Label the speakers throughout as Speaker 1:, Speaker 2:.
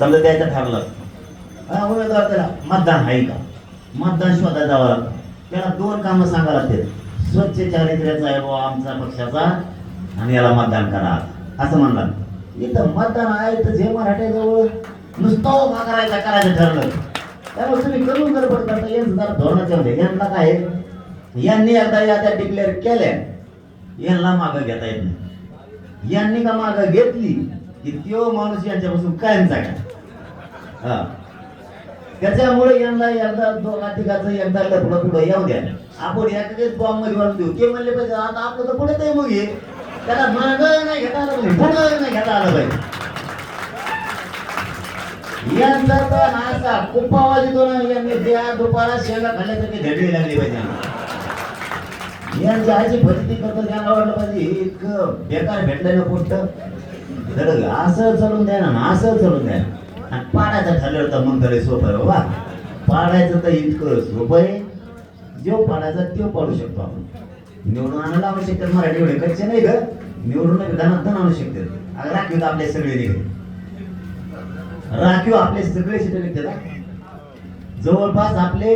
Speaker 1: समजा द्यायचं ठरलं. उमेदवार त्याला मतदान आहे का? मतदान शोधा जावं लागतं. त्याला दोन कामं सांगा लागतात स्वच्छ चारित्र्याचा आहे बाबा आमचा पक्षाचा आणि याला मतदान करा. असं म्हणलं इथं मतदान आहे तर जे मराठ्याजवळ नुसतं उभा करायचा करायचं ठरलं. त्यामुळे तुम्ही करून गडबड करता यांचं जरा धोरणाच्या होते यांना काय यांनी आता याद्या डिक्लेअर केल्या. यांना मागं घेता येत नाही. यांनी का मागं घेतली? की तो माणूस यांच्यापासून कायम जागा हा. त्याच्यामुळे यांना एकदा दोघा तिघाचं एकदा लफडं पुढं येऊ द्या. आपण एकाच बॉम्बमध्ये वाढून देऊ. ते म्हणले पाहिजे आता आपलं तर पुढे ते मग ये त्याला माग नाही घेता आलं पाहिजे पुढं नाही घेता आलं पाहिजे. यांचा तर असा कुप्पा वाजतो ना यांनी द्या दुपारा शेंगा खाल्ल्यासारखी झडली लागली पाहिजे यांची आजी फजिती करतो त्यांना वाटलं पाहिजे एक इतकं बेकार भेटलं ना पोस्ट तर असं चालून द्या ना असं चालून द्या आणि पाडायचं ठरलं तर मग तरी सोपं आहे बाबा पाडायचं तर इतकं सोपं आहे. जो पाडायचा तो पाडू शकतो आपण. निवडून आणायला आवश्यक तर मराठी एवढे कच्चे नाही ग. निवडून विधानात आणू शकते. राखीव आपले सगळे निघते राखीव आपले सगळे सीट निघते ना जवळपास आपले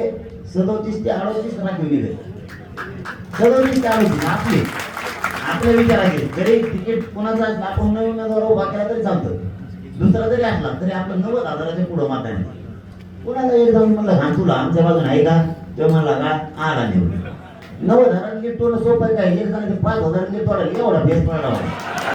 Speaker 1: सदोतीस ते अडोतीस राखीव निघे सदोतीस ते अडोतीस आपले. आपल्या विचाराचे जरी तिकीट कोणाचा आपण नवीन उमेदवार उभा केला तरी चालतो. दुसरा जरी असला तरी आपलं नव्वद हजाराच्या पुढं मतदान आहे. कोणाला एक जाऊन म्हणलं हा तुला आमच्या बाजून आहे का? तो म्हणला का? आला निवडून नव्वद हजार लीड तोडणं सोपं काय? एक जणांचे पाच हजार लीड तोडायला एवढा बेस्ट पडावा.